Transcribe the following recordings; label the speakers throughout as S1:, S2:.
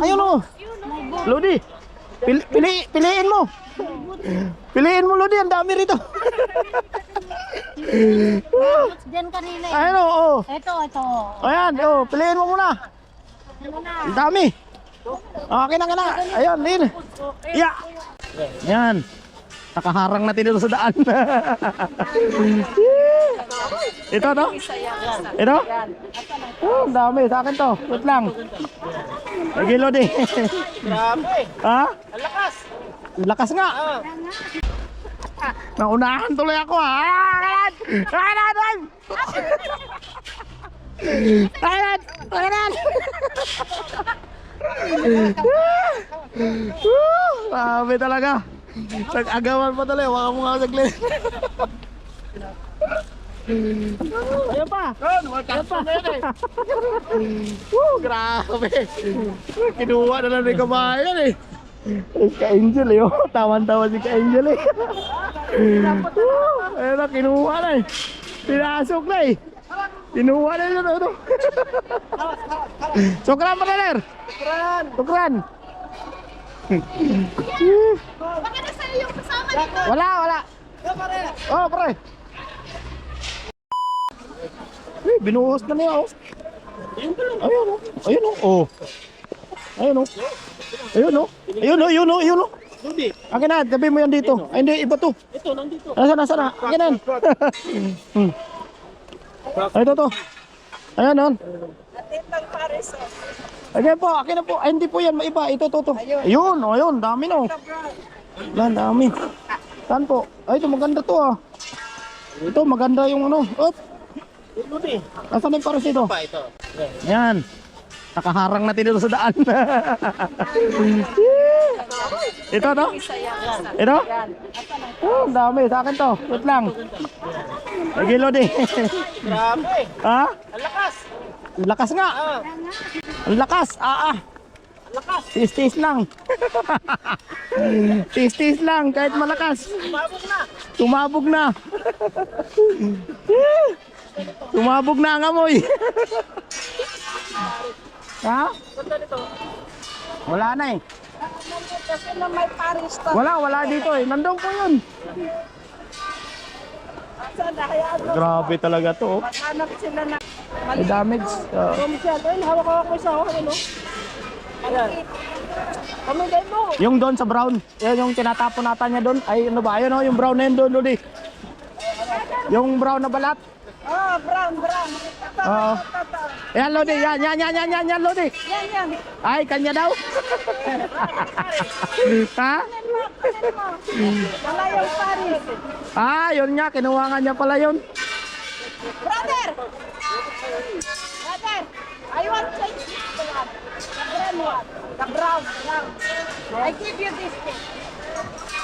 S1: Ayun oh. Lodi. Pili, pili, piliin mo. Piliin mo Lodi, ang dami rito.
S2: Diyan kanina eh.
S1: Ayun oh. oh.
S2: Ito, ito.
S1: Ayan, oh, piliin mo muna.
S2: Na?
S1: Ang dami. Okay na ka na. Ayun, din. Yeah. Yan. Nakaharang natin dito sa daan. Ito to? Ito? Oh, ang dami. Sa akin to. Wait lang. Lagi Lodi.
S3: Grabe.
S1: ha?
S3: Ang lakas.
S1: Lakas nga. Naunahan tuloy ako ha. Kanan! Kanan! Kanan! Kanan! Grabe talaga. Nag-agawan pa tuloy. Waka mo nga saglit. Ayan pa. Ayan pa. Woo! Grabe. Kinuha na lang ni kabayan eh. Eh, Si Ka-Angel eh, oh. Tawan-tawa si Ka-Angel eh. Woo! Ayun na, kinuha na eh. Pinasok na eh. Kinuha na yun, ano. Sukran pa na,
S3: Kran.
S1: Sukran.
S2: Baka nasa yung kasama dito.
S1: Wala, wala. Oh, pre. Eh, binuhos na niya, oh. Ayun, oh. Ayun, oh. Oh. Ayun, oh. Ayun, oh. Ayun, oh. Ayun, oh. Ayun, oh.
S3: Lodi.
S1: Akin na, tabi mo yan dito. Ay, hindi, iba to.
S3: Ito, nandito.
S1: Nasaan, nasaan na? Akin na. hmm. Ay, ito to. Ayan, on. Ayan po, akin na po. Ay, hindi po yan, maiba. Ito, to, to. Ayun, oh, ayun, dami no. Wala, dami. Saan po? Ay, ito maganda to ah. Ito, maganda yung ano. Op,
S3: Lodi.
S1: nasaan na yung pares ito?
S3: Pa ito.
S1: Yan. Nakaharang natin dito sa daan. ito to? Ito? Oh, ang dami. Sa akin to. Wait lang. Lagi Lodi.
S3: Grabe.
S1: ha?
S3: Ang lakas.
S1: Ang Lakas nga.
S3: Ah,
S1: Ang lakas. Ah, ah.
S3: lakas.
S1: Tis-tis lang. Tis-tis lang kahit malakas.
S3: Umabog na.
S1: Tumabog na. Tumabog na ang amoy. ha? Wala na eh.
S2: Kasi na may Paris to.
S1: Wala, wala dito eh. Nandun po yun. Grabe talaga to. oh.
S2: hanap sila na
S1: May damage. Uh,
S3: Komisyan. Ayun, hawak ako isa. Oh, ano? Ayan. Mo.
S1: yung doon sa brown. Yan yung tinatapon nata niya doon. Ay ano ba? Ayun oh, yung brown na yun doon. Lodi. Yung brown na balat.
S2: Oh, brown, brown. Ito,
S1: Oo.
S2: ito.
S1: Yan Lodi. Yan, yan, yan, yan, yan, yan Lodi.
S2: Yan, yan.
S1: Ay, kanya daw. ha?
S2: Wala yung Paris.
S1: Ah, yun nga. Kinuha nga niya pala yun.
S2: Brother! Brother! I want take the one. The brown one. The brown, brown. I give you this thing.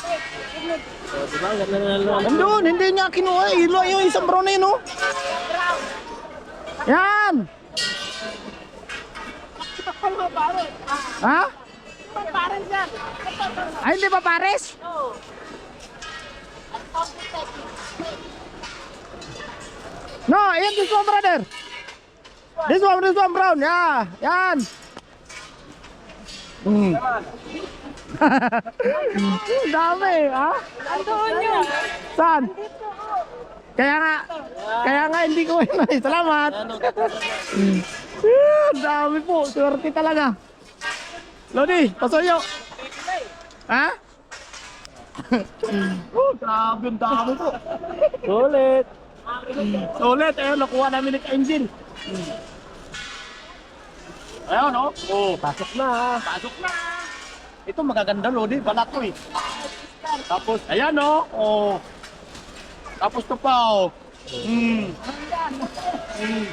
S2: Take, give me this.
S1: Nandun, hindi niya kinuha. Ilo yung isang brown na yun, oh. Yan. Ha? Ay, hindi ba pares?
S2: No.
S1: Ayan, this one, brother. This one, this one, brown. Yeah, yan. Hmm. Ang dami, ha?
S2: Andoon yun.
S1: Saan? Kaya nga, kaya nga hindi ko yun. Salamat. Ang dami po, swerte talaga. Lodi, pasoyo. Ha? oh, grabe ang dami po.
S3: Ulit.
S1: Ulit, ayun, nakuha namin ni Ka-Engine. Ayun, oh. Oh,
S3: Pasok na.
S1: pasok na. Ito magaganda, Lodi. Balat to eh. Tapos, ayan, oh. Oh. Tapos to pa, oh. Hmm. Hmm.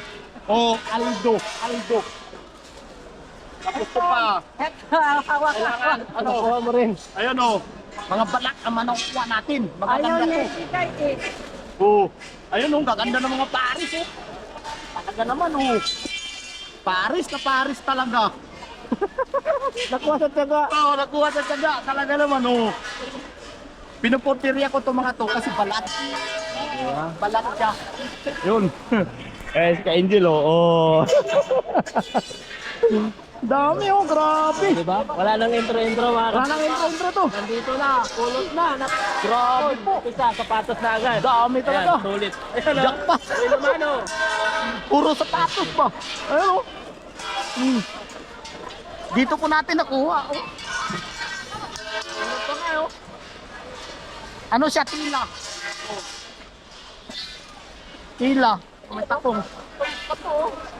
S1: Oh, Aldo. Aldo. Tapos to pa.
S2: Hawak
S1: Kailangan, ano,
S3: Nakuha mo rin.
S1: ayun, oh. Mga balat ang manukuha natin.
S2: Ayaw
S1: Magaganda
S2: niya
S1: to.
S2: ikay eh.
S1: Oh, ayun oh, gaganda ng mga Paris oh. Talaga naman oh. Paris na Paris talaga.
S3: Nakuha sa taga.
S1: Oo, oh, nakuha sa tsaga. Talaga naman oh. Pinuportirya ko itong mga to kasi balat. Balat siya. Yun. eh, si Ka-Angel oh. oh. Dami oh, grabe.
S3: Diba? Wala nang intro-intro mga
S1: Wala nang intro-intro to.
S3: Nandito na, kulot na. na Grabe po. Isa, sapatos na agad.
S1: Dami talaga.
S3: Ayan, sulit. Ayan,
S1: Jackpot.
S3: Oh.
S1: Puro sapatos ba? Ayun oh. Hmm. Dito po natin nakuha. Oh.
S3: Ano pa nga oh?
S1: Ano siya? Tila. Oh. Tila. May takong.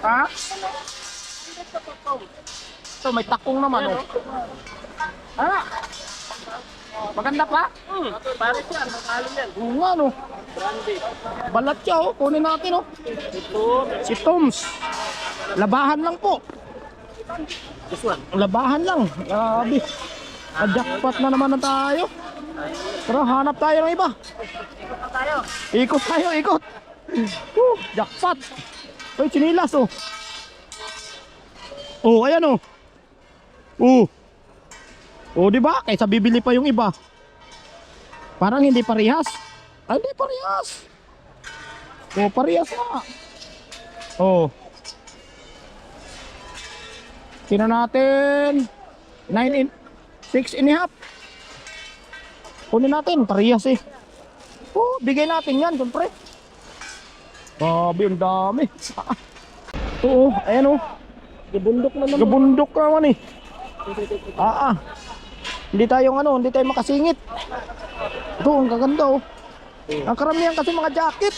S1: Ha? Ito, may takong naman. Oh. Ah. Maganda pa?
S3: Hmm, pares yan. Makalo yan.
S1: Oo nga no. Balat siya oh. Kunin natin oh.
S3: Ito.
S1: Si Toms. Labahan lang po.
S3: This one.
S1: Labahan lang. Grabe. Na-jackpot na naman na tayo. Tara, hanap tayo ng iba.
S3: tayo.
S1: Ikot tayo, ikot. Uh, jackpot. Uy, chinilas oh. Oh, ayan oh. Oh. Oh, di ba? Kaysa bibili pa yung iba. Parang hindi parehas. Ay, hindi parehas. Oh, parehas na. Oh. Tingnan natin. 9 in 6 and a half. Kunin natin, parehas eh. Oh, bigay natin yan, siyempre. Grabe, ang dami. Oh, ayan oh.
S3: Gabundok na naman.
S1: Gabundok naman eh. Ah, ah. Hindi tayong ano, hindi tayo makasingit. Ito, ang gaganda oh. Ang karamihan kasi mga jacket.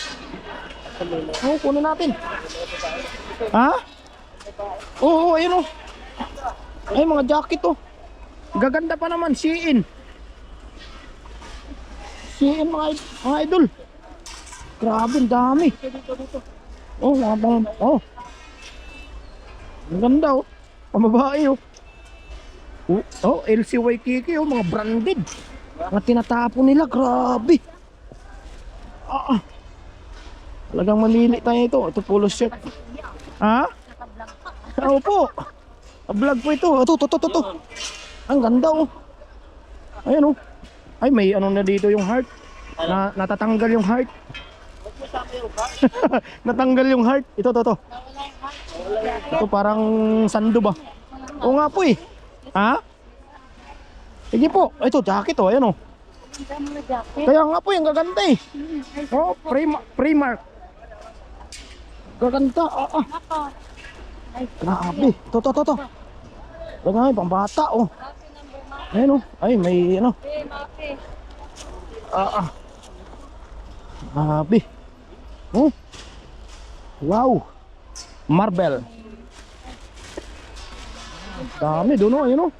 S1: Oh, kunin natin. Ha? Oo, oh, ayun oh. Ay, mga jacket oh. Gaganda pa naman, Shein. Shein mga, mga idol. Grabe, ang dami. Oh, mga pang, oh. Ang ganda oh. Pamabae oh. Oh, oh, LC Waikiki oh, mga branded. Mga tinatapon nila, grabe. Ah, ah. Talagang mamili tayo ito. Ito polo shirt. Ha? Oo po. Vlog po ito. Ito, ito, ito, ito. Ang ganda oh. Ayan oh. Ay, may ano na dito yung heart. Na, natatanggal yung heart. Natanggal yung heart. Ito, ito, ito. Ito parang sando ba? Oo nga po eh. Ha? Sige po. Ito, jacket oh. Ayan oh. Kaya nga po, yung gaganda eh. Oh, Prima, Primark. Gaganda. Ah, ah. Grabe. Ito, ito, ito, ito. Ito nga, pang bata oh. Ayan oh. Ay, may ano. Ah, ah. Grabe. Oh. Wow. Marble. Dami doon oh, ayun oh.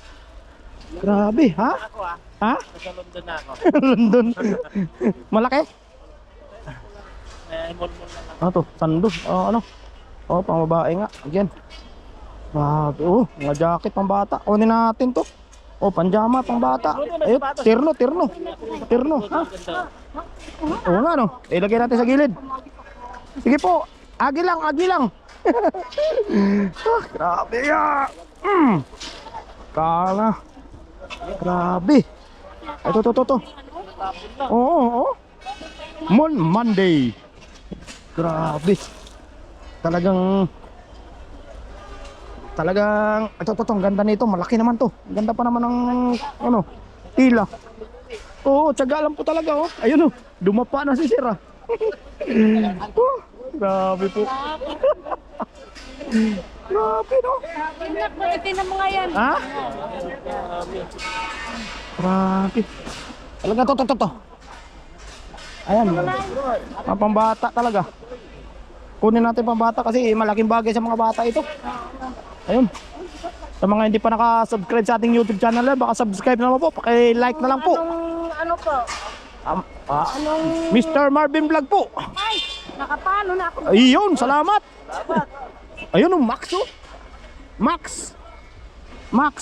S1: Grabe, ha?
S3: Ako ah.
S1: Ha?
S3: Nasa London na ako.
S1: London. Malaki?
S3: Eh, mall-mall na lang.
S1: Ano to? Sando? Oh, ano? Oh, pang babae nga. Again. Grabe. Oh, mga jacket pang bata. Kunin natin to. Oh, panjama pang bata. Ayun, terno, terno. Terno, ha? Oo nga, no? Ilagay natin sa gilid. Sige po. Agi lang, agi lang. ah, grabe ya. Mm. Kala. Grabe. Ito, ito, ito, ito. Oo, oo, oo. Mon Monday. Grabe. Talagang Talagang ito to, to, ang ganda nito, malaki naman to. Ang Ganda pa naman ng ano, tila. Oo, tiyaga lang po talaga oh. Ayun oh, dumapa na si Sira. oh, grabe po. grabe no.
S2: Inak ito na mga yan.
S1: Ha? Grabe. Talaga to, to, to, to. Ayan. Pambata talaga. Kunin natin pambata kasi malaking bagay sa mga bata ito. Ayun. Sa mga hindi pa naka-subscribe sa ating YouTube channel, eh, baka subscribe naman po. Paki-like na lang po.
S2: Anong, ano po?
S1: Um, ah,
S2: Anong,
S1: Mr. Marvin Vlog po.
S2: ay, nakapano na ako.
S1: Ayun, salamat. Ayun, oh, Max oh. Max. Max.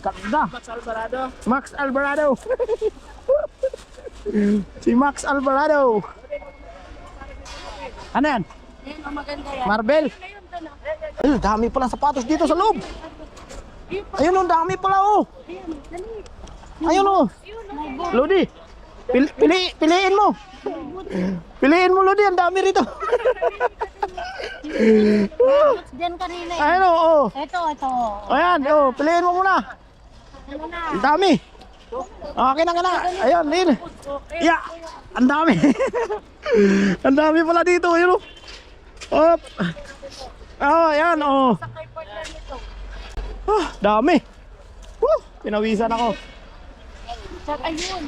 S1: Ganda.
S3: Max Alvarado.
S1: Max Alvarado. si Max Alvarado. Ano yan?
S2: Ayan, maganda yan.
S1: Marvel?
S2: Ayun, doon ah.
S1: Ay, dami palang sapatos dito sa loob.
S2: Ayun.
S1: Ayun, oh, dami pala oh.
S2: Ayun, dali.
S1: Ayun oh.
S2: Ayun, oh.
S1: Lodi. Pili, pili, piliin mo. Piliin mo Lodi, ang dami rito.
S2: Diyan kanina eh.
S1: Ayun, oo. Oh,
S2: Ito, ito.
S1: Ayan, oh, piliin mo muna.
S2: Ano na?
S1: Ang dami. Okay na na. Ayun, din. Yeah, ang dami. ang dami pala dito, yun. oh. Op. Oh, ayan, oh. Ah, dami. Woo, pinawisan ako.
S2: Sir, ayun.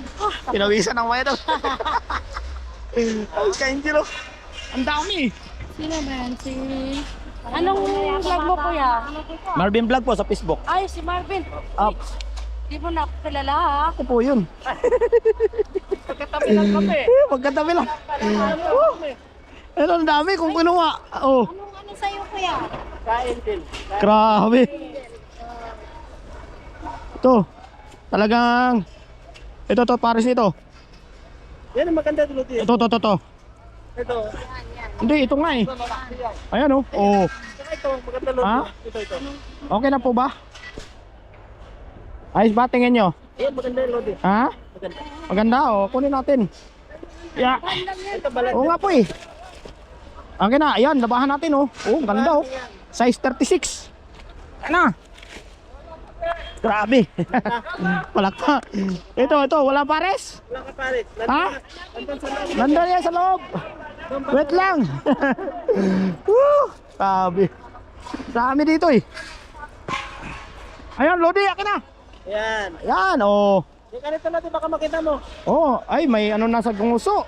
S1: Pinawisan ng mga ito. Ang kaingilo. Ang dami.
S2: Sino ba yan? Si... Anong vlog mo kuya?
S1: Marvin Vlog po sa Facebook.
S2: Ay, si Marvin.
S1: Up.
S2: Di mo na ako kilala ha?
S1: Ako po yun.
S3: Pagkatabi lang kami.
S1: Eh, Magkatabi lang. Woo. Ano, ang dami kung kinuha. Oh,
S2: Anong ano sa'yo kuya?
S3: Kain din.
S1: grabe. Ito. Talagang ito to pares nito.
S3: Yan ang maganda dulo dito.
S1: Ito to to to.
S3: Ito.
S1: Hindi ito nga eh. Ayan oh. Oh.
S3: Ito, maganda dulo.
S1: Ha?
S3: Ito, ito.
S1: Okay na po ba? Ayos ba tingin nyo?
S3: Yan, maganda yung lodi.
S1: Ha?
S3: Maganda.
S1: Maganda oh. Kunin natin. Yeah. Oo nga po eh. Okay na, ayan, labahan natin oh. Oh, ang ganda oh. Size 36. Ano? Grabe. Palakpa. Ito, ito, wala pares.
S3: Wala ka pares.
S1: Ha?
S3: Nandun
S1: yan sa loob. Wait lang. Woo! Grabe. Dami dito eh. Ayan, Lodi, akin na.
S3: Yan.
S1: Ayan, oh.
S3: Yung ganito natin baka makita mo.
S1: Oh, ay, may ano nasa nguso.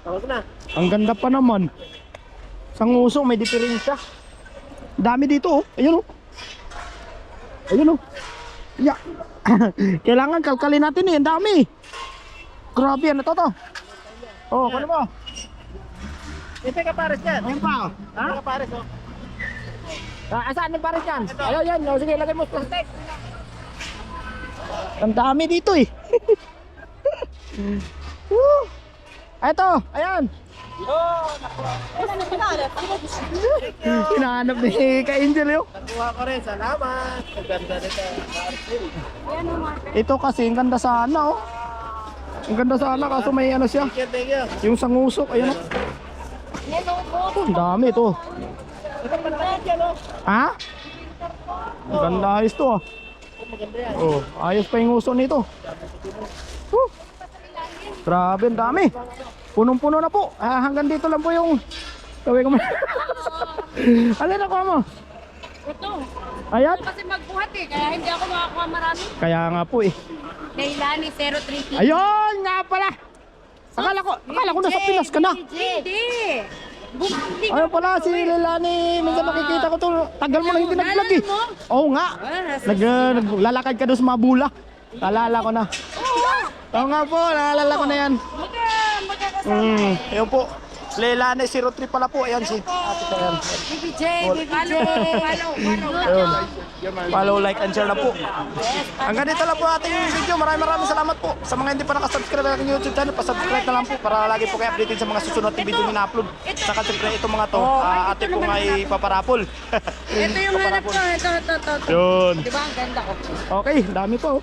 S3: Tawag na.
S1: Ang ganda pa naman. Sa nguso, may diferensya. Dami dito, oh. Ayun, oh. Ayun, oh. Ya. Kailangan kalkalin natin eh. Ang dami. Grabe, ano to to? Oh, ano mo?
S3: Ito ka pares yan.
S1: Ayun pa, oh.
S3: Ha? Ito ka pares oh.
S1: Ah, saan yung pares yan? Ayun, yan. Oh, sige, lagay mo plastic. Ang dami dito eh. Woo! Ito, ayan. Hinahanap ni Ka-Angel yun.
S3: Nakuha ko rin. Salamat. Ang ganda nito.
S1: Ito kasi, ang ganda sana oh. Ang ganda sana kaso may ano siya.
S3: Thank you, thank you.
S1: Yung sangusok, ayun oh.
S2: Yan ang
S1: dami ito.
S3: Oh.
S1: Ha? Ang ganda ayos to ah.
S3: Oh, Maganda yan.
S1: Oh, ayos pa yung uso nito. Woo! Grabe, ang dami. Punong-puno na po. Ah, hanggang dito lang po yung gawin ko. Alin na mo?
S2: Ito.
S1: Ayan.
S2: Kasi magbuhat eh, kaya hindi ako makakuha marami.
S1: Kaya nga po eh.
S2: Leilani 03
S1: Ayun nga pala. Akala ko, akala ko nasa Pinas ka na.
S2: Hindi.
S1: Ayun pala si Lilani, minsan nakikita ko to. Tagal mo na hindi nag-vlog eh. Oo nga. Nag, uh, naglalakad ka doon sa mga bula. Naalala ko na. Oo nga po, naalala ko na yan. Hmm, ayun po. Lilani 03 pala po. Ayan si ate ko yan.
S2: BBJ, BBJ. Follow, follow,
S1: follow. Like, and share na po. Hanggang dito lang po ating video. Maraming maraming salamat po. Sa mga hindi pa nakasubscribe ng aking YouTube channel, pasubscribe na lang po para lagi po kayo updated sa mga susunod na video na upload. Saka siyempre itong mga to, ah, ate po ay paparapol.
S2: Ito yung hanap ko. Ito, ito, ito. ito.
S1: Yun.
S2: Di ba ang ganda ko?
S1: Okay, dami po.